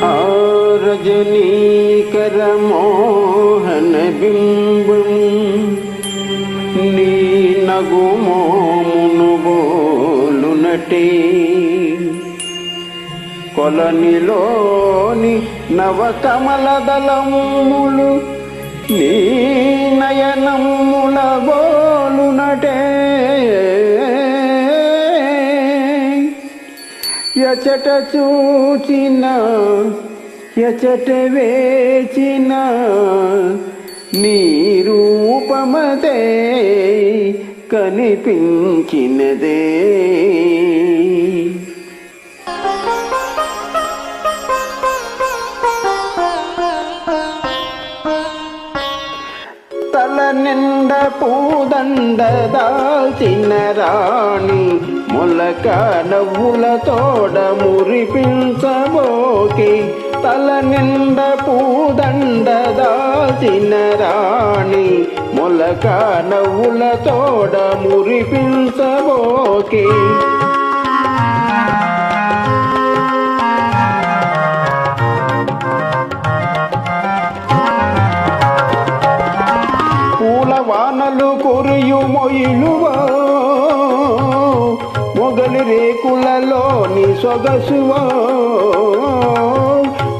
ఆ రజనీకర మోహన బింబం నీ నగుమోమును బోలునటే కొలనిలోని నవకమల దళములు నీ నయనముల బోలునటే ఎచట చూచిన ఎచట వేచిన నీ రూపమదే కనిపించినదే. తల నిండ పూదండ దాల్చిన రాణి మొలక నవ్వులతోడ మురిపించబోకి తల నిండ పూదండ దాచిన రాణి. మొలక నవ్వులతోడ మురిపించబోకి. పూల వానలు కురియు మొయిలువో తొలి రేకులలో నీ సొగసువో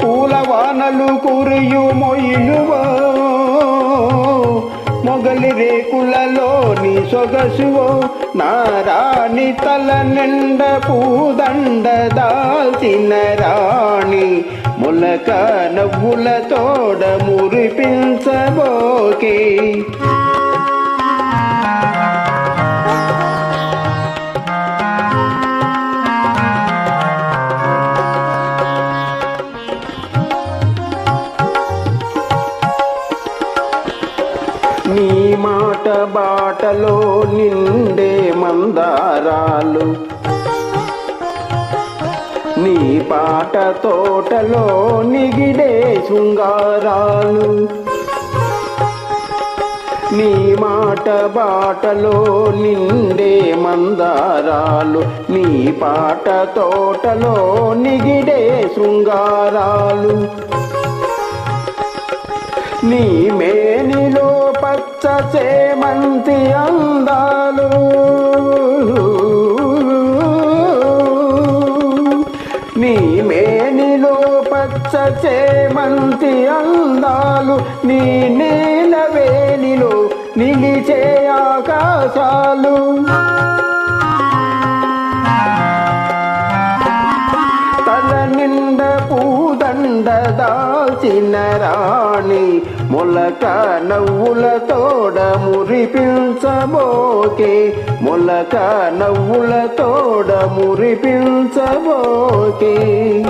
పూలవానలు కురియు మొయిలువో మొగలి రేకులలోని సొగసువో నారాణి తల నిండ పూదండ దాల్చిన రాణి ములక నవ్వుల తోడ మురిపించబోకే. నీ మాట బాటలో నిండే మందారాలు. నీ పాట తోటలో నిగిడే శృంగారాలు. నీ మాట బాటలో నిండే మందారాలు. నీ పాట తోటలో నిగిడే శృంగారాలు. నీ మే పచ్చ చేమంతి అందాలు. నీ మేనిలో పచ్చ చేమంతి అందాలు. నీ నీల వేలిలో నిలిచే ఆకాశాలు. తల నిండ పూదండ దాల్చిన రాణి మొలక నవ్వుల తోడ మురిపించబోకే. మొలక నవ్వుల తోడ మురిపించబోకే.